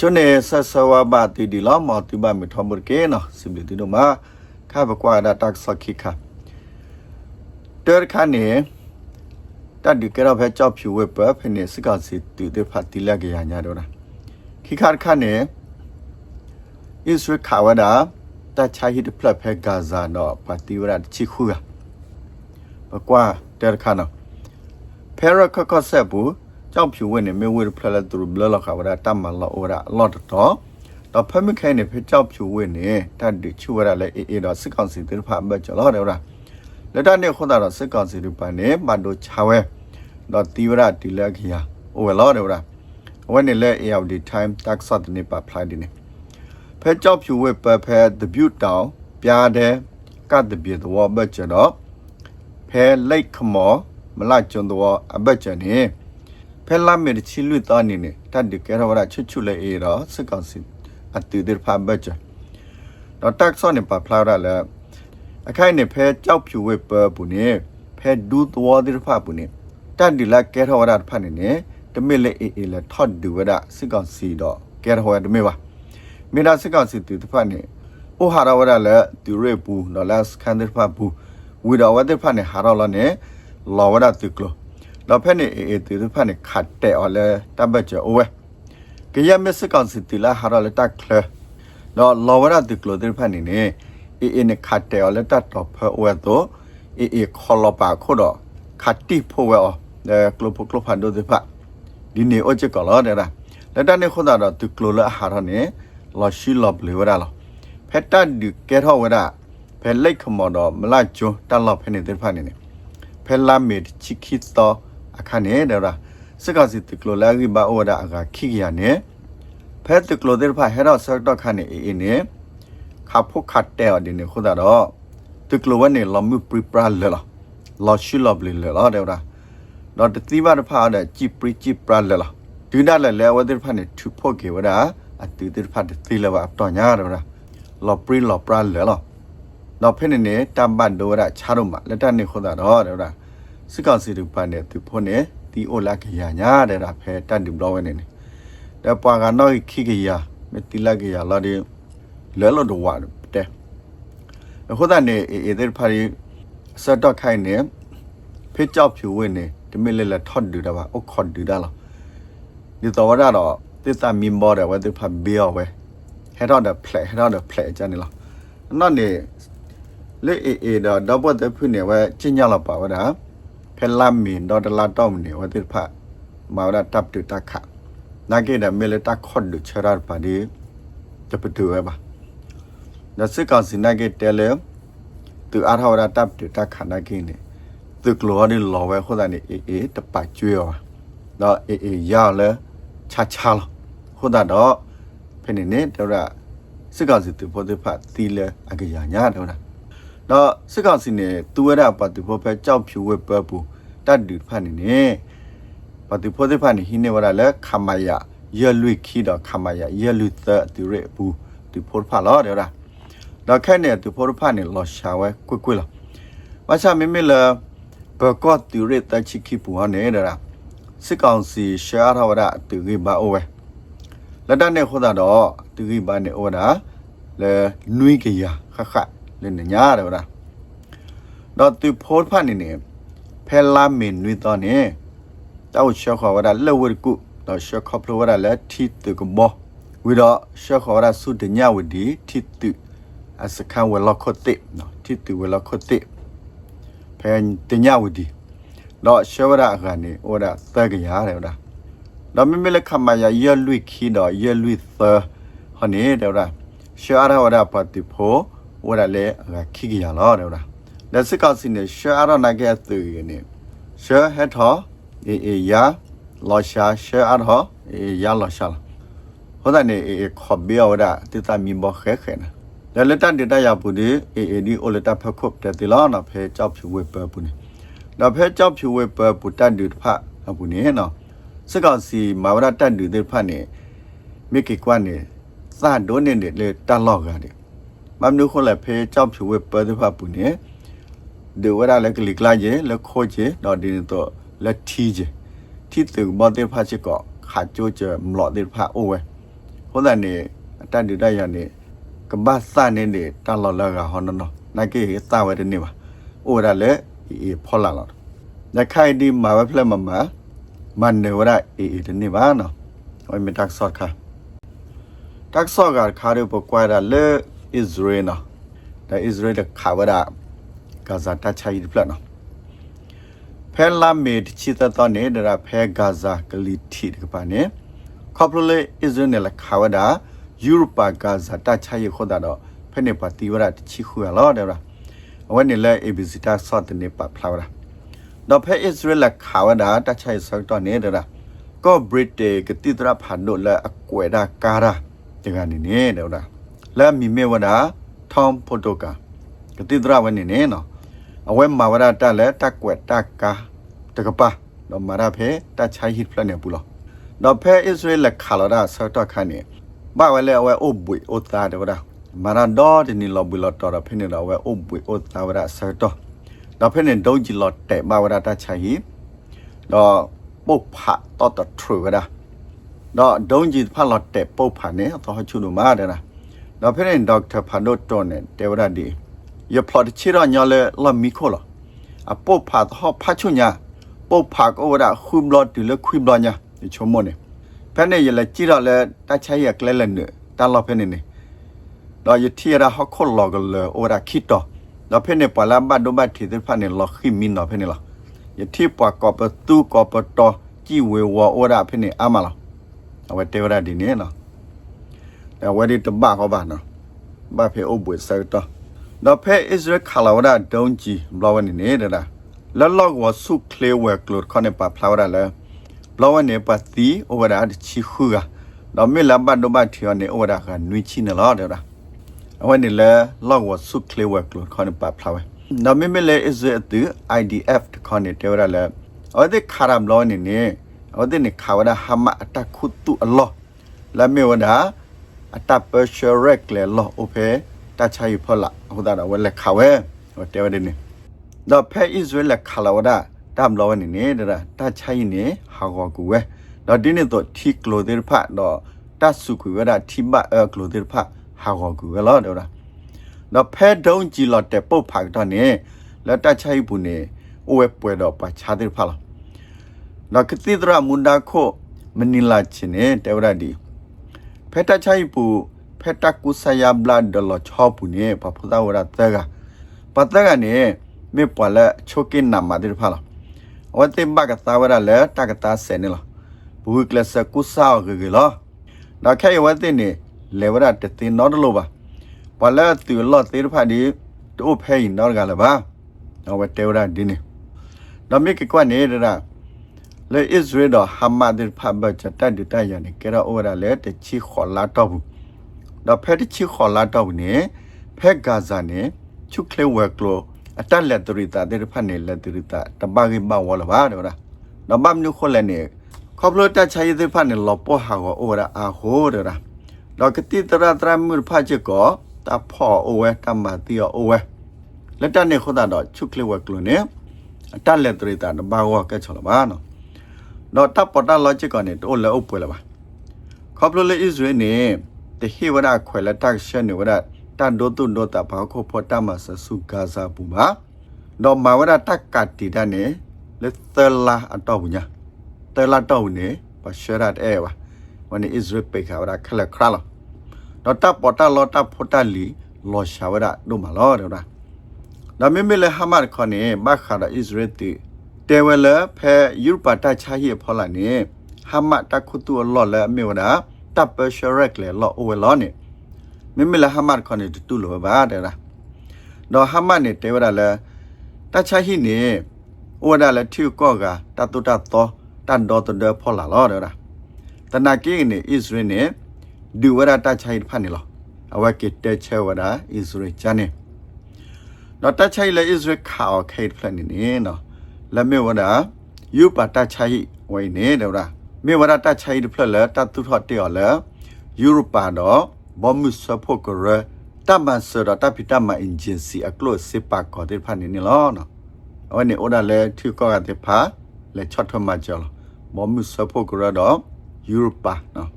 ချွနေဆဆဝဘာတီဒီလာမတူဘာမထမကေနော်စိဘလတီနိုမာခါဘကွာဒါတက်ဆခိခါတဲခါနေတတ်ဒီကရဖဲကြောက်ဖြူဝဲပဖနေစကစီတူတဲ့ဖတ်တီလက်ကြရညာတော့တာခိခါခါနေဣစရခါဝဒါတချာဟိတဖလက်ဖဲဂါဇာနော်ပါတီဝရချီခူကဘကွာတဲခါနော်ဖဲရခခဆ က်ဘူးကြောက်ဖြူဝဲနေမေဝဲဖလက်တူဘလလခါဝဒါတမလောဝဒါလော့တော့တော့ဖမခဲနေဖဲကြောက်ဖြူဝဲနေတတ်ဒီချူဝရလဲအေးအေးတော့စကောင်စီတဲ့ဖတ်ဘတ်ကြော်တော့တယ်လက်တနဲ့ခွန်တာတော့စကောင်စီရပန်နေမတ်တို့ချဝဲတော့တီဝရတီလက်ခီယာအိုဝဲလောတယ်ဗလားဝဲနေလဲ AOD time tax တ်နေပါဖလိုက်ဒီနေဖဲကြောက်ဖြူဝဲပဖဲ debut တောင်ပြားတဲ့ကတ်တပြေတော့ဘတ်ကျတော့ဖဲလိတ်ခမောမလကျွန်းတော့အဘတ်ကျနေ ဖဲလာမေချီလူတောနေနေတတ်ဒီကဲရဝရချွချွလဲအေတော့စကောင်စီအတူတဲ့ဖာဘတ်ကျတော့ tax နေပါဖလာရလဲအခိုင်နေဖဲကြောက်ဖြူဝဲပပူနေဖဲဒူတော်တဲ့ဖာပူနေတန်ဒီလာကဲထောရတ်ဖာနေနေတမစ်လေအေအေလေထော့ဒူဝဒစစ်ကောင်စီတော့ကဲထောရတမေပါမေနာစစ်ကောင်စီတူတဖာနေအိုဟာရဝရလေတူရေပူနော်လတ်ခန်တဲ့ဖာဘူးဝီတော်ဝတဲ့ဖာနေဟာရလနေလောဝဒတူကလော လောဖက်နေအေအေတူဖက်နေခတ်တဲ့အော်လေတဘချေအိုဝဲကရမစကောင်စီတီလာဟာရလတက်ခလလောလောဝရတူကလိုတဲ့ဖက်နေနေအေအေနေခတ်တဲ့အော်လေတက်တော့ဖဲဝဲတော့အေအေခေါ်လပါခုတော့ခတ်တိဖို့ဝဲအော်ကလိုဖို့ကလိုဖန်တို့တဲ့ဖက်ဒီနေအိုချက်ကလောတဲ့လားလက်တနေခုသာတော့တူကလိုလာဟာရနေလောရှိလောဘလေဝရလောဖက်တက်ဒီကဲထောဝရဖဲလိုက်ခမော်တော့မလကျွန်းတက်လောက်ဖဲနေတဲ့ဖက်နေနေဖဲလာမေချီခိတော့ အခါနေတဲ့လားစကစီတကလိုလာဂီဘာဝရအကခိကရနေဖဲတကလိုတဲ့ဖာဟဲတော့ဆက်တော့ခါနေအေးနေခါဖို့ခတ်တဲ့ဒီနေခုနတော့တကလိုဝနေလော်မှုပရိပရာလေလောလော်ရှိလော်ဘလလေလောတဲ့လားတော့တိဘာတဖာတဲ့ជីပရိជីပရလလာဒီနာလဲလဲဝဒဖာနေထူဖို့ကေဝဒါအတူတိဖာတိလဘာတော့ညာရတာလောပရိလောပရလဲလောတော့ဖင်းနေတမ်ဘန်ဒိုရချာတော့မလက်တနေခေါ်တာတော့တဲ့ စစ်ကောင်စီတူပန်နေသူဖို့နေဒီအိုလာကရညာတဲ့ဖဲတန်ဒီဘလောဝနေနေတဲ့ပွာကနော်ခိကရမတိလာကရလာဒီလဲလို့တော့ဝါတဲ့ခေါ်တာနေအေတဲ့ဖာရီစတော့ခိုင်နေဖေးကြောက်ဖြူဝင်နေတမလဲလဲထော့ဒူတာပါအခေါ်ဒူတာလားဒီတော့ရတော့တိစာမင်ဘောတယ်ဝဲတိဖဘီယောဝဲဟဲတော့တဲ့ဖလက်ဟဲတော့တဲ့ဖလက်ကြနေလားနော်နေလေအေအေတော့တော့ပတ်တဲ့ဖွနေဝဲကျင်းညလောက်ပါဝဲတာ เพลามีนดอดลาต้อมนี่ว่าติพะมาวดาตับตุตะขะนาเกดเมเลตาคอดดุชราปาดีจะปถือไว้ปะนัสึกาสินาเกเตเลตุอาทาวดาตับตุตะขะนาเกนี่ตึกลัวนี่หลอไว้คนละนี่เอเอตะปะจ้วยว่ะดอเอเอยาวเลยชาชาลคนละดอเพนนี่เตระสึกาสิตุโพธิพะตีเลอากยาญาดอนะ တော့စစ်ကောင်စီနေသူရတာပတ်တူဖို့ပဲကြောက်ဖြူဝဲပပူတတ်တူဖတ်နေနေပတ်တူဖို့တဲ့ဖတ်နေဟင်းနေဝရလဲခမယရလွိခီတော့ခမယရလွသတူရဘူးတူဖို့ဖတ်လို့တော့တာတော့ခဲနေတူဖို့ဖတ်နေလောရှာဝဲကွကွလာမချမမေလာဘကော့တူရတချီခိပူဟနေတာစစ်ကောင်စီရှာရဝရတူကြီးပါအိုဝဲလက်တနဲ့ခေါ်တာတော့တူကြီးပါနေအိုတာလဲနွိကရခခ လဲညာတယ်ဗျာတော့သူဖိုးဖတ်နေနေဖဲလာမင်နွိတော့နေတောက်ရှောခေါ်ဝရလဲဝရကုတော့ရှောခေါပလဝရလဲတီတူကဘောဝီတော့ရှောခေါ်ဝရဆုတညဝဒီတီတူအစခံဝလခေါတိနော်တီတူဝလခေါတိဖဲတညဝဒီတော့ရှေဝရကနေဩဒါသက်ကရတယ်ဒါတော့မမလခမယရလွိခီတော့ရလွိသဟနေတယ်ဒါရှေရဝရပတိဖို ဩဒါလေခိကရလောတယ်ဒါလက်စကောက်စင်းရှေရနာကဲသူနေရှေဟက်ထောအေအေယာလောရှာရှေအရဟအေယာလောရှာဟောဒါနေအေခေါ်ဘေဝဒါတိတမီဘောခဲခဲနာလလတန်တရပူဒီအေအေဒီအိုလတဖခုပ်တဲ့တီလာနဖဲကြောက်ဖြူဝဲပပူနေနဖဲကြောက်ဖြူဝဲပပူတန်ဒူဖအပူနေနော်စကောက်စီမာဝရတန်ဒူတဲ့ဖနေမိကေကွာနေစာဒိုနေနေလေတန်လော့ကတဲ့ မမနုခွန်လက်ဖေးကြောင့်ဖြူဝဲပဒဖပူနေဒေဝရလက်ကလီကလာရဲ့လက်ခိုးရဲ့တော့ဒီတော့လက်ထီးရဲ့ထီးသူမတဲ့ဖာချစ်ကောခါကျိုးကျမလော့တဲ့ဖာအိုးဝဲဟိုတဲ့နေအတန်တူတိုက်ရနေကမ္ဘာစနေနေတလော်လာကဟောနော်နိုင်ကေစဝဲတဲ့နေပါအိုးရလက်အေဖော်လာလာနခိုင်ဒီမှာဖလက်မမမနေဝရအေအေတဲ့နေပါနော်ဟိုမတက်ဆော့ခါတက်ဆော့ကခါရပကွာရလက် ဣသရေလနော်ဒါဣသရေလခါဝရဂါဇာတချိုင်ဖလက်နော်ဖဲလာမေတချီတတော်နေဒရာဖဲဂါဇာကလီတီတကပါနေခေါပလိုလေဣသရေလခါဝဒါယူရိုပါဂါဇာတချိုင်ခေါ်တာတော့ဖဲနေပါတီဝရတချီခူရလောဒရာအဝနေလေအေဘီစီတာဆော့တနေပါဖလာဝရာတော့ဖဲဣသရေလခါဝဒါတချိုင်ဆော့တော်နေဒရာก็บริเตกติตระพันโดและอကွေဒาการาတကနေနေတော့လား လဲမီမေဝဒာထောင်းဖိုတိုကာကတိဒရဝနေနေနော်အဝဲမာဝရတလဲတက်ကွက်တက်ကာတကပါတော့မာရဖဲတချိုင်ဟစ်ဖလနေပူလောတော့ဖဲဣသရေလခါလာဒါဆောတော့ခါနေဘာဝလဲအဝဲအိုဘွေအိုတာတော့ဒါမာရဒေါ်ဒီနီလောဘီလောတော်ဖဲနေတော့ဝဲအိုဘွေအိုတာဝရဆောတော့တော့ဖဲနေဒုံဂျီလောတဲ့မာဝရတချိုင်ဟိတော့ပုတ်ဖတ်တော့တထရဝဒါတော့ဒုံကြီးဖတ်လို့တဲ့ပုတ်ဖတ်နေတော့ချူလို့မာတယ်လား တော့ဖရင်ဒေါက်တာဖာဒိုတိုနဲ့တေဝရဒီရဖတ်ချီရညလေလမီခိုလာအပုတ်ဖတ်တော့ဖတ်ချူညာပုတ်ဖတ်ကိုဝရခုမလို့ဒီလေခွိမလို့ညာဒီချုံမနေဖက်နေရလေကြည့်တော့လေတချိုင်ရကလဲလဲနေတလောဖက်နေနေတော့ရတီရဟခုလောကလေဝရခိတော့တော့ဖက်နေပလာဘတ်ဒိုဘတ်တီတဲ့ဖက်နေလောခိမင်းတော့ဖက်နေလားယတိပွားကောပတူကောပတော်ကြည်ဝေဝဩရဖနေအမလားအဝတေဝရဒီနေနော် ဒါဝဒီတဘကောပါနော်ဘာဖေအုပ်ပွေဆောက်တော့တော့ဖဲဣသရေခလာဝဒဒုံကြီးဘလောဝနေနေတာလလော့ဝဆုကလေဝဲကလောခနေပါဖလာဝရလဲဘလောဝနေပါတီဩဝရအချီခူကတော့မေလဘတ်ဒဘတ်ထီယနေဩဝရကနွိချီနလောတဲ့လားအဝနေလဲလော့ဝဆုကလေဝဲကလောခနေပါဖလာဝဲနော်မေမေလေ is it the IDF တခေါနေတေရလဲအော်ဒီခါရမ်လောနေနေအော်ဒီနေခါဝဒဟမအတခုတုအလောလာမေဝဒ အတပရှရက်လေလောအိုဖေတချိုင်ဖလာဟိုဒါဝဲလက်ခါဝဲဟိုတေဝဒနေတော့ဖဲ Israel ခါလာဝဒတမ်လောနေနေတာတချိုင်နေဟာကောကူဝဲတော့ဒီနေတော့ထီကလိုဒေဖတ်တော့တဆုကူဝဒထိမအကလိုဒေဖတ်ဟာကောကူဝဲလောတော့နော်ဖဲဒုံကြည်လတဲ့ပုတ်ဖာတော့နေလက်တချိုင်ဘူးနေအိုဝဲပွဲတော့ပါချာတဲ့ဖာလားနော်ကတိဒရမွန်ဒါခိုမနီလာချင်းနေတေဝရဒီ ဖဲတချိုင်ဘူးဖဲတကုဆယာဘလတ်ဒလချောဘူးနေပပသာဝရတကပတကနေမေပွာလက်ချိုကင်းနာမတဲ့ဖာလားဝတ်တင်ဘကသာဝရလက်တကတာဆယ်နေလားဘူးကလစကုဆာဂဂလောနော်ခဲဝတ်တင်နေလေဝရတတင်နော်လို့ပါပလာတူလော့သေးဖာဒီတို့ဖဲရင်တော့ကလည်းပါတော့ဝတဲဝရဒီနေတော့မိကကွနေရတာ လေဣသရေလဟာမတ်ဒီဖာဘတ်တတ်ဒီတရနေကြရအိုရလေတချီခေါ်လာတော့ဘူးတော့ဖဲတချီခေါ်လာတော့နေဖဲဂါဇာနေချုကလေဝက်ကလိုအတက်လက်တရီတာတဲ့ဖာနေလက်တရီတာတပါကိမဝလပါတော့လားတော့မမ်နုခေါ်လည်းနေခေါပလိုတချိုင်တဲ့ဖာနေလောပေါ်ဟာကိုအိုရအာဟိုးတော့တော့ကတိတရတရမှုဖာချေကောတာဖောအိုဝဲတမ္မာတီအိုဝဲလက်တနေခဒတော့ချုကလေဝကလုနေအတလက်တရတာဘာဝကဲချောလပါနော် တော့တပ်ပတာလောချစ်ကနေတိုးလဲအုပ်ပွဲလာပါခေါပလိုလေဣဇရေနေတဟိဝရခွဲလက်တက်ရှနေဝရတန်ဒိုတုန်ဒိုတာဘာခိုဖောတမဆဆုဂါဇာပူပါတော့မဝရတက်ကတီတနေလက်သလာအတော့ဘူးညာတဲလာတော့နေပရှရတ်အဲဝဝန်ဣဇရေပေခါဝရခလက်ခရလာတော့တပ်ပေါ်တာလော်တပ်ဖို့တလီလော်ရှာဝရဒုမလောတော့ဒါဒါမေမေလေဟမတ်ခနေဘခါရာဣသရေတီ တေဝလဖဲယူပတာချာဟီဖောလာနေဟမတ်တခုတူလော်လေမေဝဒါတပ်ပရှရက်လေလော်အိုဝလောနေမေမေလေဟမတ်ခနေတူလောဘာတဲ့လားတော့ဟမတ်နေတေဝရလေတချာဟီနေအိုဒါလေထီကောကတတုတတောတန်တော်တဖောလာလောတဲ့လားတနာကိနေဣသရေနေဒီဝရတချိုင်ဖာနေလောအဝကိတချေဝရဣဇရေချာနေတော့တချိုင်လေဣဇရေခါခိတ်ဖလနေနေ နော်လမေဝရယူပါတချိုင်ဝိနေတော့ရာမေဝရတချိုင်ဖလလေတတုထတေော်လေယူရိုပါတော့ဘောမုစဖို့ကရတမန်စရတပိတမအင်ဂျင်စီအကလို့စစ်ပါကောတဲ့ဖာနေနေလောနော်အဝနေဩဒါလေထီကောကတဲ့ဖာလေချတ်ထမကျော်ဘောမုစဖို့ကရတော့ယူရိုပါနော်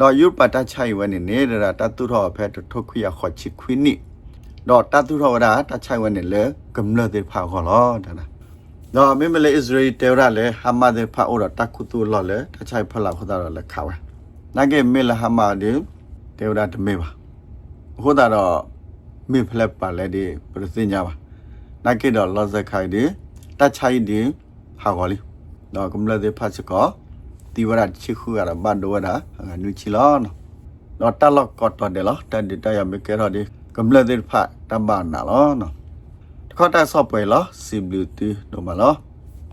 တော့ယူပတာချိုင်ဝနေနေတာတတူထောဖဲထုတ်ခွေခေါ်ချစ်ခွင်းနိတော့တတူထောရာတချိုင်ဝနေလေကမ္လတဲ့ဖာခေါ်လောဒါနာတော့မ င်းမလေးအစ္စရေးတေရလေဟာမတဲ့ဖာအိုရတခုတူလောလေတချိုင်ဖလာခတာလေခါဝဲနာကေမေလဟာမဒီတေရတမေပါဟိုတာတော့မေဖလက်ပါလေဒီပရစင်ညာပါနာကေတော့လောဇခိုင်ဒီတချိုင်ဒီဟာခေါ်လီတော့ကမ္လတဲ့ဖာချကောတီဝရချီခုရဘတ်ဒဝဒငါနုချီလောနော်တော့တလောက်ကော့တော်တယ်လောတန်ဒီတရမကေရဒီကမ္လတဲ့ဖတ်တဘာနာလောနော်တ ခေါ်တာဆော့ပွဲလောစီဘလူတီတို့မလော